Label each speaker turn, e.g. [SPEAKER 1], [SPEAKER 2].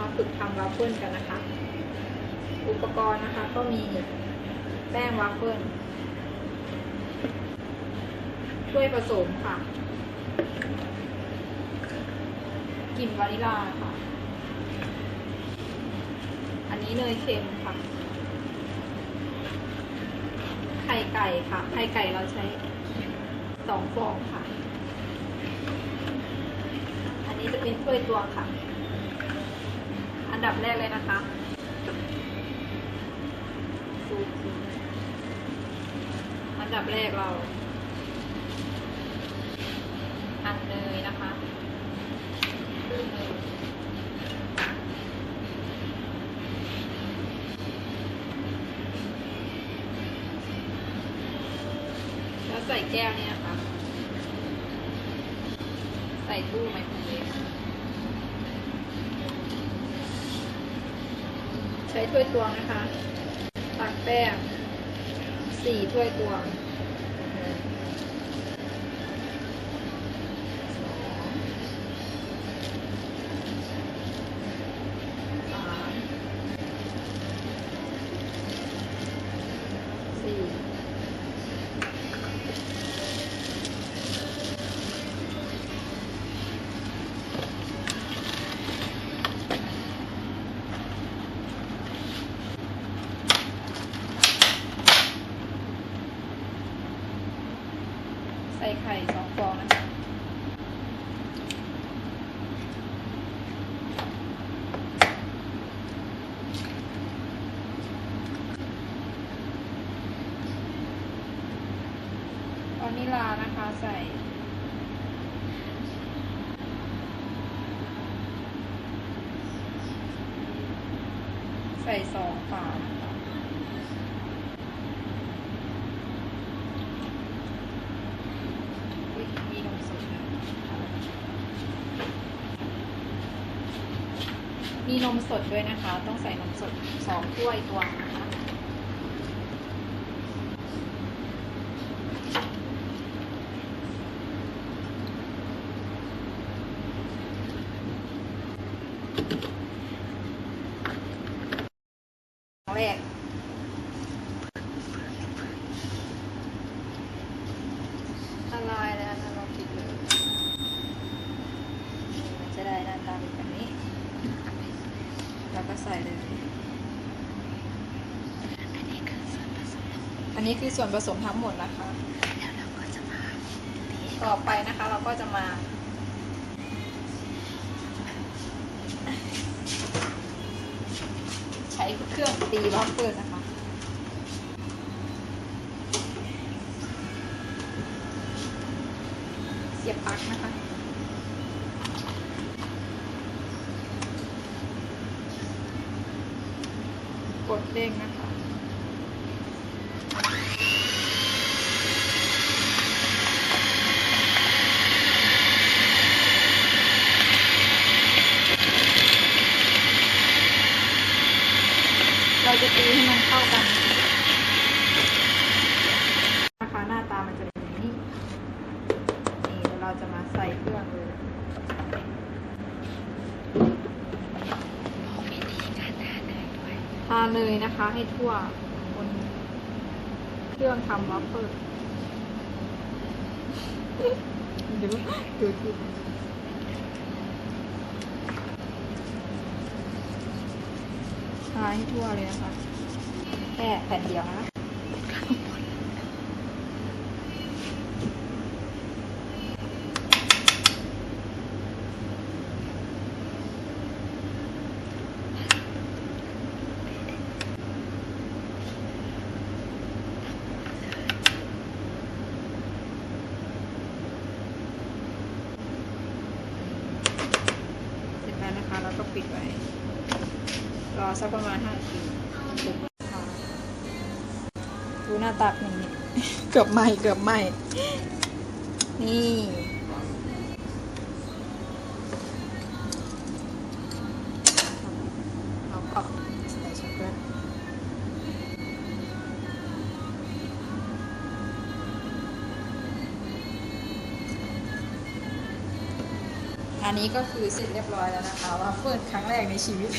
[SPEAKER 1] มาฝึกทำวาฟเฟิลกันนะคะ อุปกรณ์นะคะก็มีแป้งวาฟเฟิลถ้วยผสมค่ะกลิ่นวานิลลาค่ะ อันนี้เนยเค็มค่ะ ไข่ไก่ค่ะ ไข่ไก่เราใช้สองฟองค่ะ อันนี้จะเป็นถ้วยตวงค่ะ อันดับแรกเลยนะคะซูมอันดับแรกเรา อันเนยนะคะแล้วใส่แก้วนี่นะคะ ใส่ตู้ไมโครเวฟ ใช้ถ้วยตวงนะคะ ตักแป้งสี่ถ้วยตวงหนึ่งสองสามสี่ใส่ ไข่สองฟองนะคะวานิลานะคะใส่ใส่สองฝานะคะอุ๊ยมีนมสดด้วย มีนมสดด้วยนะคะ ต้องใส่นมสดสองถ้วยตวงนะคะแรกละลายแล้วนะเราปิดเลยมันจะได้หน้าตาเป็นแบบนี้ แล้วก็ ใส่เลย อันนี้คือส่วนผสมทั้งหมดนะคะ
[SPEAKER 2] แล้วเราก็จะมา
[SPEAKER 1] ต่อไปนะคะเราก็จะมาใช้เครื่องตีวอฟเฟิลนะคะเสียบปลั๊กนะคะ ดเด้งนะคะเราจะตีให้มันเข้ากันนะคะหน้าตามันจะเป็นอย่างนี้ นี่เดี๋ยวเราจะมาใส่เครื่องเลย
[SPEAKER 2] วิธีการทานเนยด้วย
[SPEAKER 1] ทาเนยนะคะ ให้ทั่วบนเครื่องทำวอฟเฟิลดูดูดูทาให้ทั่วเลยนะคะแค่แผ่นเดียวนะ แล้วก็ปิดไว้ รอสักประมาณห้านาทีถูกค่ะดูหน้าตาเป็นอย่างนี้ เกือบไหมเกือบไหมนี่ อันนี้ก็คือเสร็จเรียบร้อยแล้วนะคะ ว่าเฟิร์นครั้งแรกในชีวิต